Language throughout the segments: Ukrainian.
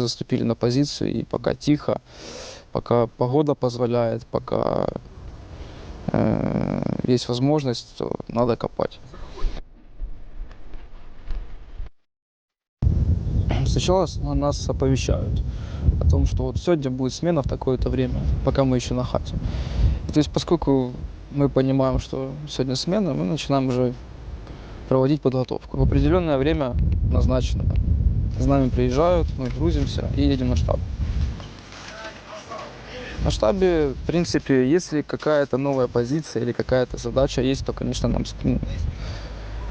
заступили на позицию, и пока тихо, пока погода позволяет, пока э, есть возможность, то надо копать. Сначала нас оповещают о том, что вот сегодня будет смена в такое-то время, пока мы еще на хате. И то есть поскольку мы понимаем, что сегодня смена, мы начинаем уже проводить подготовку. В определенное время назначено. С нами приезжают, мы грузимся и едем на штаб. На штабе, в принципе, если какая-то новая позиция или какая-то задача есть, то, конечно, нам ну,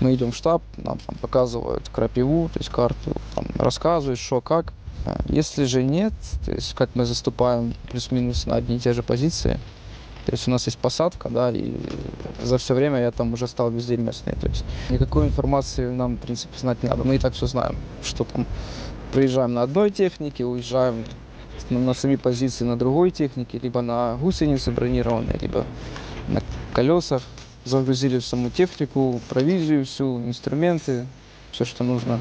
мы идем в штаб, нам там показывают крапиву, то есть карту, там, рассказывают, что как. А Если же нет, то есть как мы заступаем плюс-минус на одни и те же позиции, то есть у нас есть посадка, да, и за все время я там уже стал везде местный. То есть никакой информации нам, в принципе, знать не надо. Мы и так все знаем, что там приезжаем на одной технике, уезжаем на, сами позиции на другой технике, либо на гусеницы бронированные, либо на колесах. Загрузили в саму технику, провизию всю, инструменты, все, что нужно.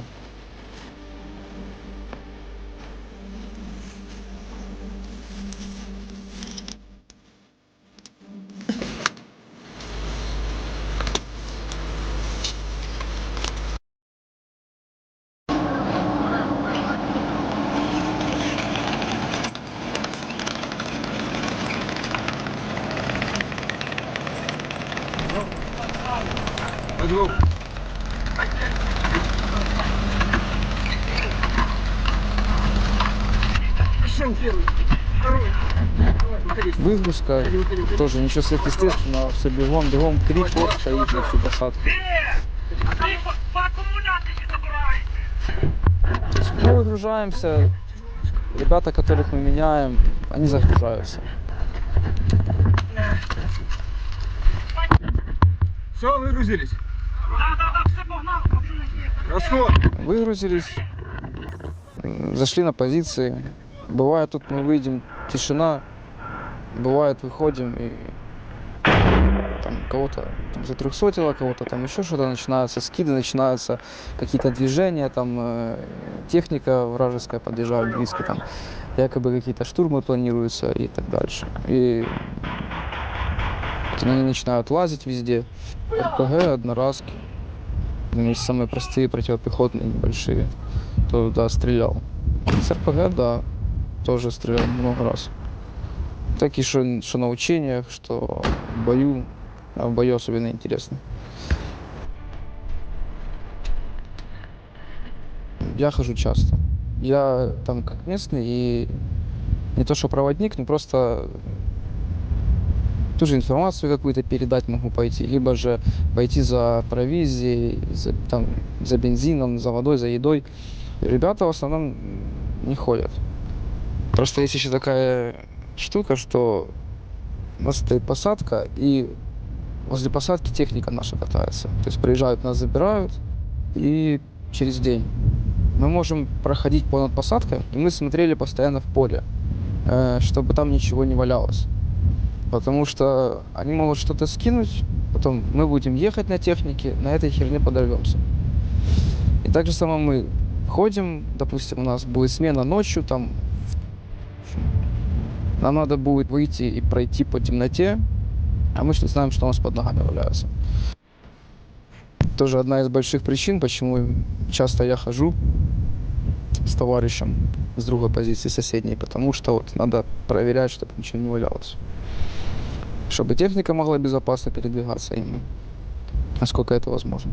Выгрузка, тоже ничего сверхъестественного, все бегом, бегом, крик вот стоит на всю посадку. Мы выгружаемся, ребята, которых мы меняем, они загружаются. Все, выгрузились? Выгрузились, зашли на позиции. Бывает тут мы выйдем, тишина, бывает выходим и там кого-то там затрехсотило, кого-то там еще что-то начинаются, скиды начинаются, какие-то движения, там э, техника вражеская подъезжает близко, там якобы какие-то штурмы планируются и так дальше. И они начинают лазить везде. РПГ, одноразки. Есть самые простые противопехотные, небольшие. То да, стрелял. С РПГ, да, тоже стрелял много раз. Так и что, что на учениях, что в бою. А в бою особенно интересно. Я хожу часто. Я там как местный и не то что проводник, но просто ту информацию какую-то передать могу пойти, либо же пойти за провизией, за, там, за бензином, за водой, за едой. Ребята в основном не ходят. Просто есть еще такая штука, что у нас стоит посадка, и возле посадки техника наша катается. То есть приезжают, нас забирают, и через день мы можем проходить понад посадкой, и мы смотрели постоянно в поле, э, чтобы там ничего не валялось. Потому что они могут что-то скинуть, потом мы будем ехать на технике, на этой херне подорвемся. И так же само мы ходим, допустим, у нас будет смена ночью, там нам надо будет выйти и пройти по темноте, а мы не знаем, что у нас под ногами валяется. Тоже одна из больших причин, почему часто я хожу с товарищем с другой позиции соседней, потому что вот надо проверять, чтобы ничего не валялось чтобы техника могла безопасно передвигаться им, насколько это возможно.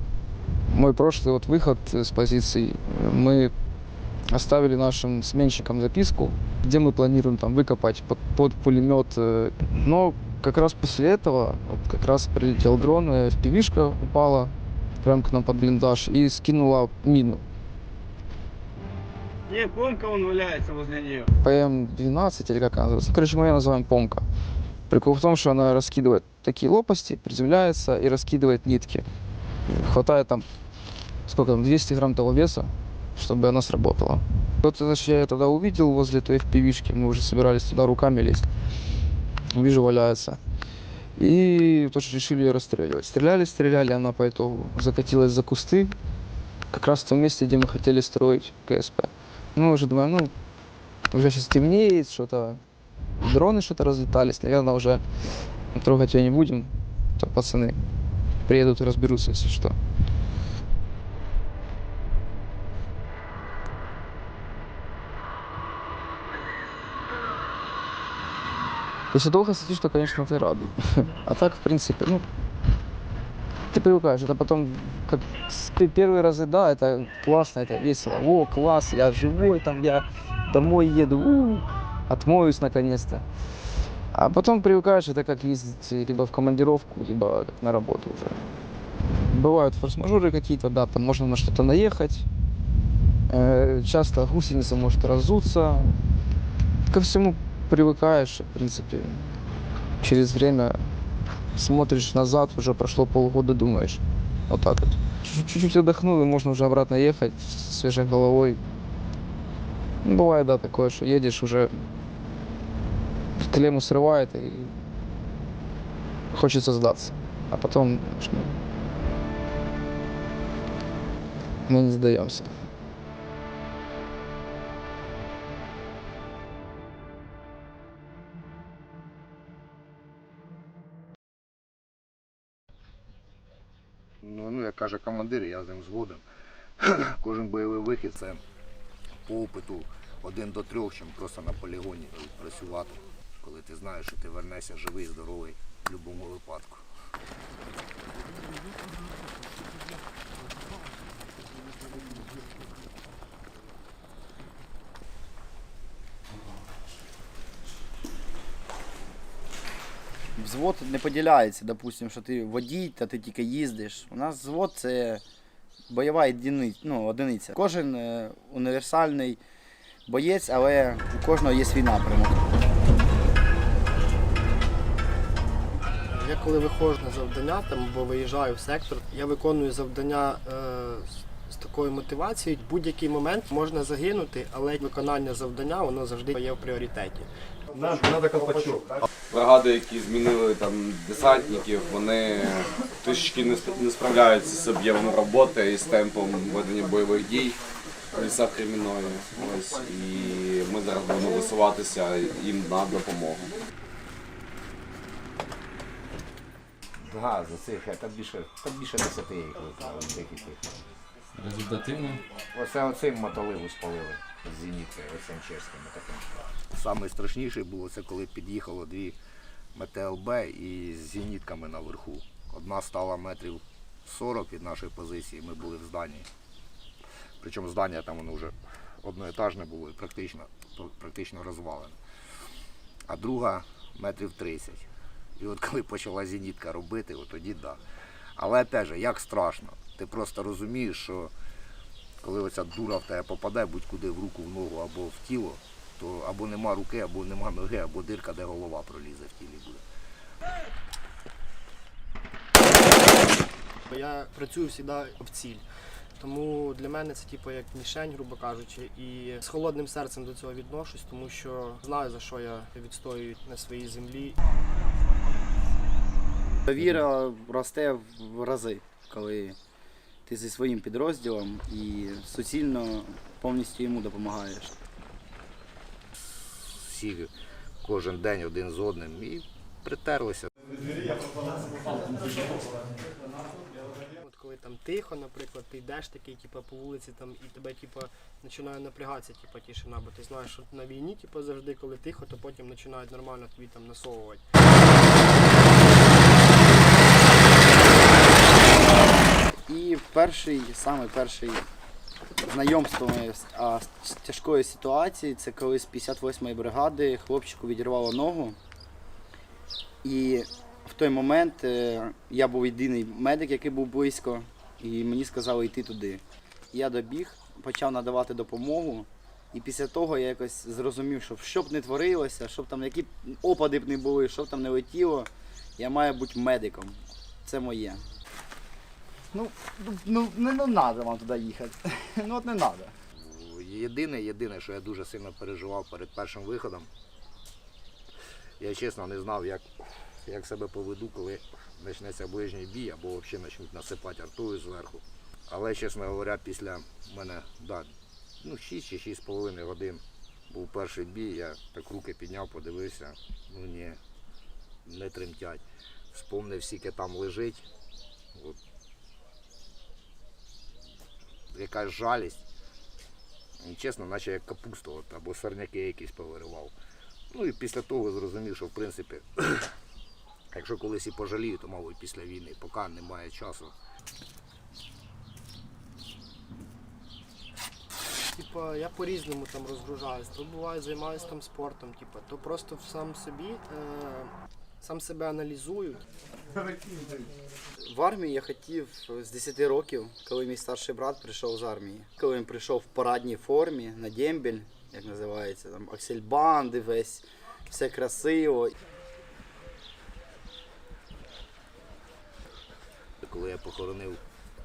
Мой прошлый вот выход с позиции, мы оставили нашим сменщикам записку, где мы планируем там выкопать под, под пулемет. э, Но как раз после этого, вот как раз прилетел дрон, э, впивишка упала прям к нам под блиндаж и скинула мину. Не, помка он валяется возле нее. ПМ-12 или как она называется. Ну, короче, мы ее называем помка. Прикол в том, что она раскидывает такие лопасти, приземляется и раскидывает нитки. Хватает там, сколько там, 200 грамм того веса, чтобы она сработала. Вот это я тогда увидел возле той FPV-шки, мы уже собирались туда руками лезть. Вижу, валяется. И тоже решили ее расстреливать. Стреляли, стреляли, она по итогу закатилась за кусты, как раз в том месте, где мы хотели строить КСП. Мы уже думаем, ну, Уже сейчас темнеет, что-то дроны что-то разлетались. Наверное, уже трогать ее не будем. То пацаны приедут и разберутся, если что. Если долго сидишь, то, конечно, ты рад. А так, в принципе, ну, ты привыкаешь. Это потом, как с- пе- первые разы, да, это классно, это весело. О, класс, я живой, там, я домой еду, у, отмоюсь наконец-то. А потом привыкаешь, это как ездить либо в командировку, либо на работу уже. Бывают форс-мажоры какие-то, да, там можно на что-то наехать. Э, Часто гусеница может разуться. Ко всему привыкаешь, в принципе. Через время смотришь назад, уже прошло полгода, думаешь. Вот так вот. Чуть- Чуть-чуть отдохнул, и можно уже обратно ехать свежей головой. Бывает, да, такое, что едешь уже клемму срывает и хочется сдаться. А потом ну, мы не сдаемся. Ну, ну, як каже командир, я з ним згоден. Кожен бойовий вихід це по опиту один до трьох, чим просто на полігоні працювати, коли ти знаєш, що ти вернешся живий, здоровий в будь-якому випадку. Взвод не поділяється, допустим, що ти водій, та ти тільки їздиш. У нас взвод це бойова єдиниця, ну, одиниця. Кожен е, універсальний боєць, але у кожного є свій напрямок. Я коли виходжу на завдання там, або виїжджаю в сектор, я виконую завдання е, з- з такою мотивацією. В будь-який момент можна загинути, але виконання завдання воно завжди є в пріоритеті. бригади, які змінили там десантників, вони трішечки не, не справляються з об'ємом роботи і з темпом ведення бойових дій в лісах Кремінної. Ось і ми зараз будемо висуватися їм на допомогу. Да, за цих та більше, та більше десяти їх виклали, декілька. Результативно. Оце оцим мотоливу спалили з зенітки, оцим чеським таким. Саме страшніше було це, коли під'їхало дві МТЛБ із зенітками наверху. Одна стала метрів 40 від нашої позиції, ми були в зданні. Причому здання там воно вже одноетажне було і практично, практично розвалене. А друга метрів 30. І от коли почала зенітка робити, от тоді так. Да. Але опять же, як страшно. Ти просто розумієш, що коли оця дура в тебе попаде будь-куди в руку, в ногу або в тіло, то або нема руки, або нема ноги, або дирка, де голова пролізе в тілі буде. Я працюю завжди в ціль. Тому для мене це типу як мішень, грубо кажучи, і з холодним серцем до цього відношусь, тому що знаю за що я відстоюю на своїй землі. Довіра росте в рази, коли ти зі своїм підрозділом і суцільно повністю йому допомагаєш. Всі кожен день один з одним і притерлися. От коли там тихо, наприклад, ти йдеш такий, типу, по вулиці там і тебе типу, починає напрягатися, типу, тишина, бо ти знаєш, що на війні, типу, завжди, коли тихо, то потім починають нормально тобі там насовувати. І перший, саме перший знайомство моє з тяжкої ситуації це коли з 58-ї бригади хлопчику відірвало ногу. І в той момент е, я був єдиний медик, який був близько, і мені сказали йти туди. Я добіг, почав надавати допомогу. І після того я якось зрозумів, що що б не творилося, щоб там які опади б не були, що б там не летіло, я маю бути медиком. Це моє. Ну, ну не, не треба вам туди їхати. Ну от не треба. Єдине, єдине, що я дуже сильно переживав перед першим виходом. Я чесно не знав, як, як себе поведу, коли почнеться ближній бій або взагалі почнуть насипати артою зверху. Але, чесно говоря, після мене да, ну, 6 чи 6,5 годин Був перший бій, я так руки підняв, подивився, ну ні, не тремтять. Вспомнив, скільки там лежить. Якась жалість. І, чесно, наче як капусту от, або сорняки якісь повиривав. Ну і після того зрозумів, що в принципі, якщо колись і пожалію, то мабуть після війни, поки немає часу. Типа, я по-різному там розгружаюсь. То буває займаюся там спортом, типа, то просто сам собі, е, сам себе аналізую. В армії я хотів з 10 років, коли мій старший брат прийшов з армії. Коли він прийшов в парадній формі на дембель, як називається, там аксельбанди весь, все красиво. Коли я похоронив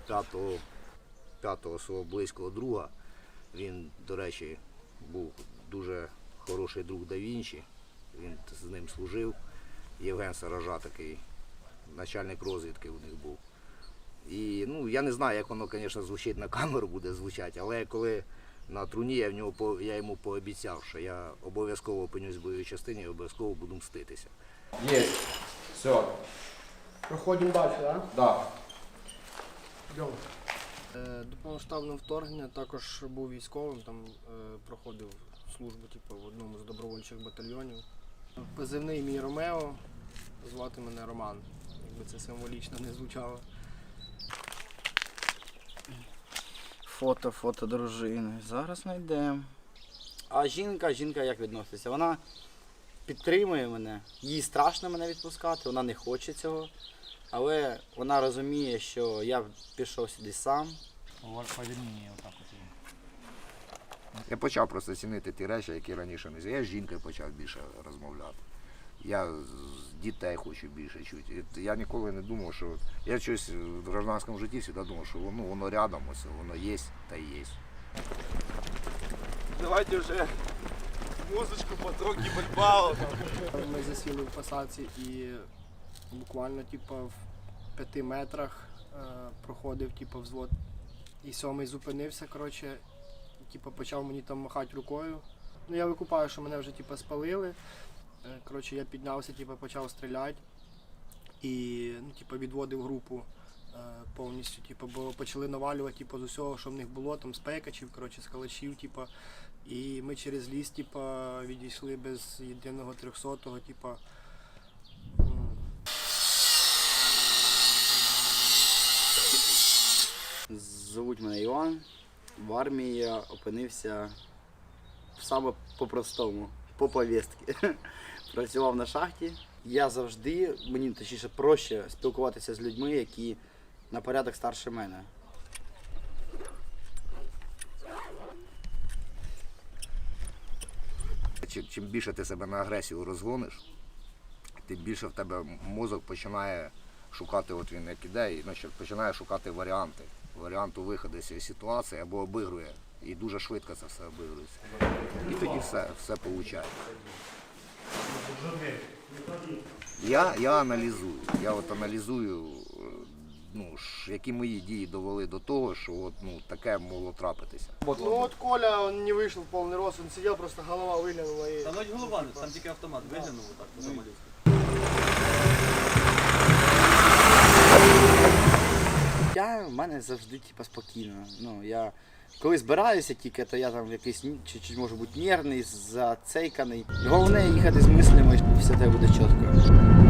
п'ятого, п'ятого свого близького друга, він, до речі, був дуже хороший друг да Вінчі. Він з ним служив. Євген Саража такий, начальник розвідки у них був. І ну, я не знаю, як воно, звісно, звучить на камеру буде звучати, але коли на труні я, в нього, я йому пообіцяв, що я обов'язково опинюсь в бойовій частині і обов'язково буду мститися. Є. Все. Проходимо далі, так? Да. Е, До повноштабного вторгнення також був військовим, там е, проходив службу типу, в одному з добровольчих батальйонів. Позивний мій Ромео, звати мене Роман, якби це символічно не звучало. Фото, фото дружини. Зараз знайдемо. А жінка, жінка як відноситься? Вона підтримує мене. Їй страшно мене відпускати, вона не хоче цього. Але вона розуміє, що я пішов сюди сам. Я почав просто цінити ті речі, які раніше не Я з жінкою почав більше розмовляти. Я з дітей хочу більше чути. Я ніколи не думав, що я щось в гражданському житті завжди думав, що воно, воно рядом, ось, воно є та є. Давайте вже музичку по трохи бальбао. Ми засіли в посадці і буквально типу, в п'яти метрах е, проходив типу, взвод. І сьомий зупинився, коротше, типу, почав мені там махати рукою. Ну я викупаю, що мене вже типу, спалили. Е, Коротше, я піднявся, типу, почав стріляти і ну, типу, відводив групу е, повністю, типу, бо почали навалювати типу, з усього, що в них було, там з пекачів, коротше, з калачів, типу, і ми через ліс, типу, відійшли без єдиного трьохсотого, типу. м, Звуть мене Іван. В армії я опинився саме по-простому, по повістки. Працював на шахті. Я завжди, мені точніше проще спілкуватися з людьми, які на порядок старше мене. Чим, чим більше ти себе на агресію розгониш, тим більше в тебе мозок починає шукати, от він як іде, і, значить, починає шукати варіанти. Варіанту виходу з цієї ситуації або обигрує. І дуже швидко це все обигрується. І тоді все, все виходить. Я, я аналізую. Я от аналізую, е, ну, ж, які мої дії довели до того, що от, ну, таке могло трапитися. Ну от Коля он не вийшов в повний рост, він сидів, просто голова виглянула і. Та навіть голова, не- там тільки автомат виглянув отак по самолітку. В мене завжди типу, спокійно. Ну, я, коли збираюся тільки, то я там якийсь чуть-чуть може бути нервний, зацейканий. Головне їхати з мислями, і все те буде чітко.